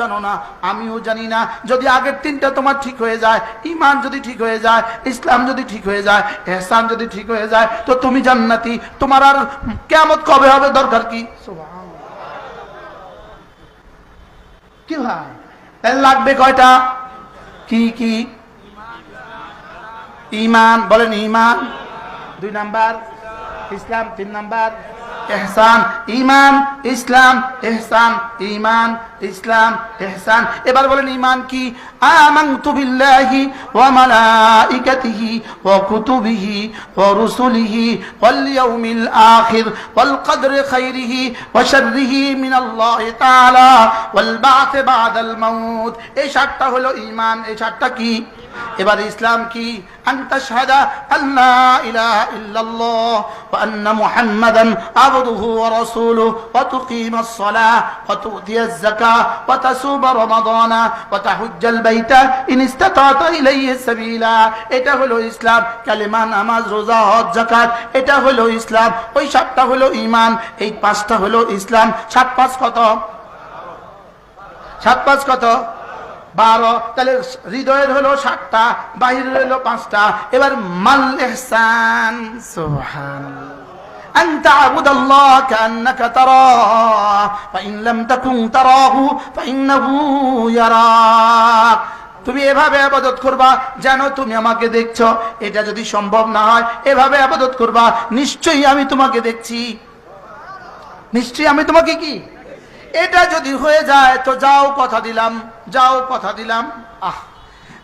জানো না, আমিও জানি না। যদি আগের তিনটা তোমার ঠিক হয়ে যায় ইমান যদি ঠিক হয়ে যায়, ইসলাম যদি ঠিক হয়ে যায়, এহসান যদি ঠিক হয়ে যায়, তো তুমি জান্নাতি। তোমার আর কেমত কবে হবে, দরকার কি? কি ভাই? লাগবে কয়টা? কি কি? ইমান বলেন ইমান দুই নাম্বার। ইসলাম, তিন নাম্বার। এহসান ইমান ইসলাম এহসান ইমান ইসলাম এহসান এবার বলেন ইমান কি? আমানতু বিল্লাহি ওয়া মালাইকাতিহি ওয়া কুতুবিহি ওয়া রুসুলিহি ওয়াল ইয়াউমিল আখির ওয়াল কদরি খাইরিহি ওয়া শাররিহি মিনাল্লাহি তাআলা ওয়াল বা'থ বা'দাল মাউত। এই সাতটা হলো ইমান এই সাতটা কি? এবার ইসলাম কি? আনতা শাহাদা আল্লাহ ইলাহা ইল্লাল্লাহ ওয়া আন্না মুহাম্মাদান আবদুহু যাকাহ ওয়া তাসুমা রমাদানা ওয়া তাহুজ্জাল বাইতা ইন ইসতাতা'তা ইলাইহি সাবিলা এটা হলো ইসলাম নামাজ, রোজা, হজ, যাকাত এটা হলো ইসলাম ওই সাতটা হলো ঈমান এই পাঁচটা হলো ইসলাম সাত পাঁচ কত? সাত পাঁচ কত? বারো তাহলে হৃদয়ের হলো সাতটা, বাহিরের হলো পাঁচটা এবার মাল সুবহান أن تعبد الله كأنك تراه فإن لم تكن تراه فإنه يراك তুমি এভাবে আবাদত করবা যেন তুমি আমাকে দেখছো এটা যদি সম্ভব না হয় এভাবে আবাদত করবা নিশ্চয়ই আমি তোমাকে দেখছি নিশ্চয়ই আমি তোমাকে কি এটা যদি হয়ে যায় তো যাও কথা দিলাম যাও কথা দিলাম আহ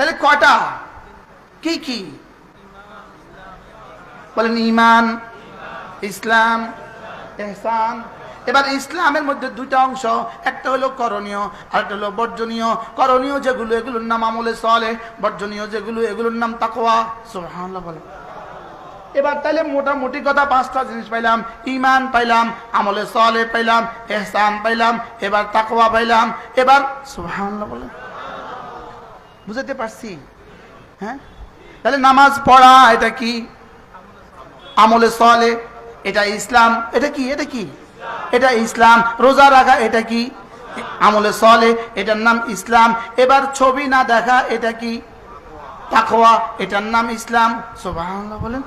তাহলে কটা কি কি? বলেন ইমান ইসলাম, এহসান। এবার ইসলামের মধ্যে দুইটা অংশ, একটা হলো করণীয় আর একটা হলো বর্জনীয়। করণীয় যেগুলো, এগুলোর নাম আমলে চলে বর্জনীয় যেগুলো, এগুলোর নাম তাকোয়া সুবহানাল্লাহ বলে এবার তাহলে মোটামুটি কথা পাঁচটা জিনিস পাইলাম। ইমান পাইলাম, আমলে সলে পাইলাম, এহসান পাইলাম, এবার তাকোয়া পাইলাম। এবার সুবহানাল্লাহ বলে বুঝাতে পারছি? হ্যাঁ? তাহলে নামাজ পড়া, এটা কি? আমলে সলে এটা ইসলাম, এটা কি? এটা কি? এটা ইসলাম। রোজা রাখা, এটা কি? আমলে সলে এটার নাম ইসলাম। এবার ছবি না দেখা, এটা কি? তাকোয়া এটার নাম ইসলাম। সুবহানাল্লাহ বলেন।